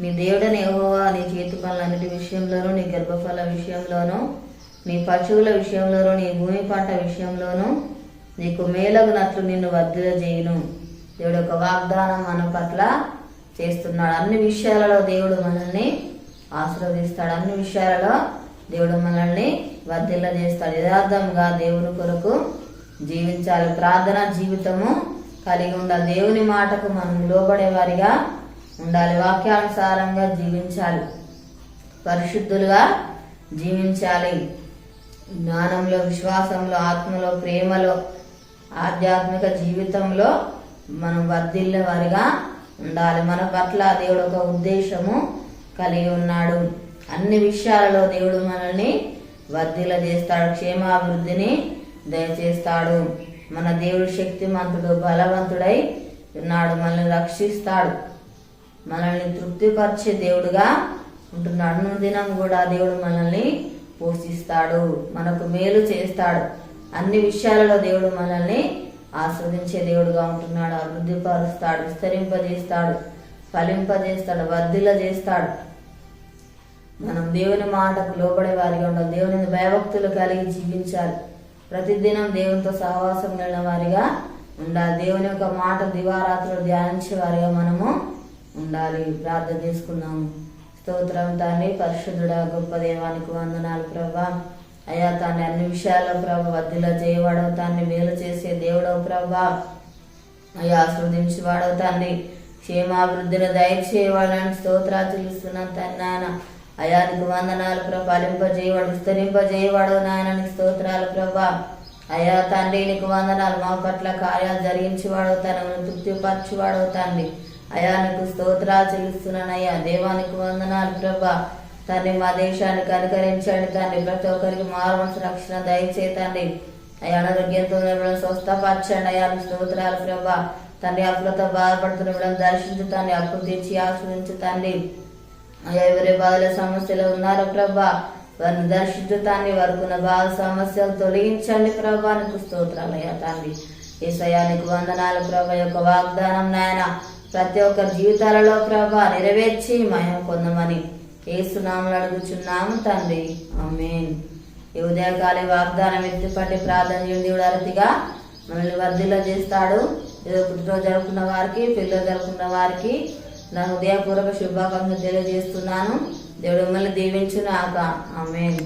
నీ దేవుడని యెహోవా నీ చేతి పనులన్నిటి విషయంలోనూ నీ గర్భఫల విషయంలోనూ నీ పశువుల విషయంలోనూ నీ భూమి పంట విషయంలోనూ నీకు మేలగునట్లు నిన్ను వర్ధుల చేయను దేవుడు ఒక వాగ్దానం మన పట్ల చేస్తున్నాడు. అన్ని విషయాలలో దేవుడు మనల్ని ఆశీర్వదిస్తాడు. అన్ని విషయాలలో దేవుడు మనల్ని వర్ధిల్ల చేస్తాడు యథార్థంగా దేవుని కొరకు జీవించాలి. ప్రార్థన జీవితము కలిగి ఉండాలి. దేవుని మాటకు మనం లోబడేవారిగా వారిగా ఉండాలి. వాక్యానుసారంగా జీవించాలి. పరిశుద్ధులుగా జీవించాలి. జ్ఞానంలో విశ్వాసంలో ఆత్మలో ప్రేమలో ఆధ్యాత్మిక జీవితంలో మనం వర్ధిల్లే వారిగా ఉండాలి. మన పట్ల దేవుడు ఒక ఉద్దేశము కలిగి ఉన్నాడు. అన్ని విషయాలలో దేవుడు మనల్ని వర్ధిల చేస్తాడు క్షేమాభివృద్ధిని దయచేస్తాడు. మన దేవుడు శక్తిమంతుడు బలవంతుడై ఉన్నాడు. మనల్ని రక్షిస్తాడు. మనల్ని తృప్తిపరిచే దేవుడుగా ఉంటున్నాడు. అన్నదినం కూడా దేవుడు మనల్ని పోషిస్తాడు మనకు మేలు చేస్తాడు. అన్ని విషయాలలో దేవుడు మనల్ని ఆస్వాదించే దేవుడుగా ఉంటున్నాడు. అభివృద్ధిపరుస్తాడు విస్తరింపజేస్తాడు ఫలింపజేస్తాడు వర్ధిల చేస్తాడు. మనం దేవుని మాటకు లోబడే వారిగా ఉండాలి. దేవుని భయభక్తులు కలిగి జీవించాలి. ప్రతిదినం దేవునితో సహవాసం వెళ్ళిన వారిగా ఉండాలి. దేవుని యొక్క మాట దివారాత్రులు ధ్యానించే వారిగా మనము ఉండాలి. ప్రార్థన చేసుకున్నాము. స్తోత్రం తాన్ని పరిశుద్ధుడా గొప్ప దేవానికి వందనాలు ప్రభా. అయ్యా తాన్ని అన్ని విషయాల్లో ప్రభ వద్దులో చేయవాడవు తాన్ని మేలు చేసే దేవుడవు ప్రభా. అయ్యా ఆస్వాదించి వాడవు తాన్ని క్షేమాభివృద్ధిని దయచేయవాడని స్తోత్రాలు చెల్లిస్తున్నాను తండ్రి నాయన. అయానికి వందనాలు ప్రభ. ఫలింపజేయవాడు విస్తరింపజేయవాడు నాయనని స్తోత్రాలు ప్రభా. అయా తండ్రి నీకు వందనాలు. మా పట్ల కార్యాలు జరిగించేవాడు తనను తృప్తిపరచి తండ్రి. అయా నీకు స్తోత్రాలు చెల్లిస్తున్నానయ్యా. దేవానికి వందనాలు ప్రభా. తండ్రి మా దేశానికి అనుకరించండి తండ్రి. ప్రతి ఒక్కరికి మారవలసిన రక్షణ దయచేతండి అయ్యా అనారోగ్యంతో ఉన్నప్పుడు స్వస్థపరచండి అయ్యా స్తోత్రాలు ప్రభా. తండ్రి అప్పులతో బాధపడుతున్న విధం దర్శించు తండ్రి. అప్పు తీర్చి ఆశ్రయించు తండ్రి. అయ్యా ఎవరి బాధల సమస్యలు ఉన్నారో ప్రభా వారిని దర్శించు తండ్రి. వారికి ఉన్న బాధ సమస్యలు తొలగించండి ప్రభా. నీకు స్తోత్రాలు అయ్యా తండ్రి. ఏసయానికి వందనాలు ప్రభా. యొక్క వాగ్దానం నాయన ప్రతి ఒక్కరి జీవితాలలో ప్రభా నెరవేర్చి మహిమ పొందమని ఏసునామలు అడుగుచున్నాము తండ్రి. ఆమేన్. ఈ ఉదయకాలి వాగ్దానం ఎత్తిపట్టి ప్రార్థన చేయండి దేవుడు అరతిగా మనల్ని వర్ధిలో చేస్తాడు. ఏదో పుట్టినరోజు జరుపుకున్న వారికి పిల్లలు జరుపుకున్న వారికి నా హృదయపూర్వక శుభాకాంక్షలు తెలియజేస్తున్నాను. దేవుడు మిమ్మల్ని దీవించును ఆమె ఆమెన్.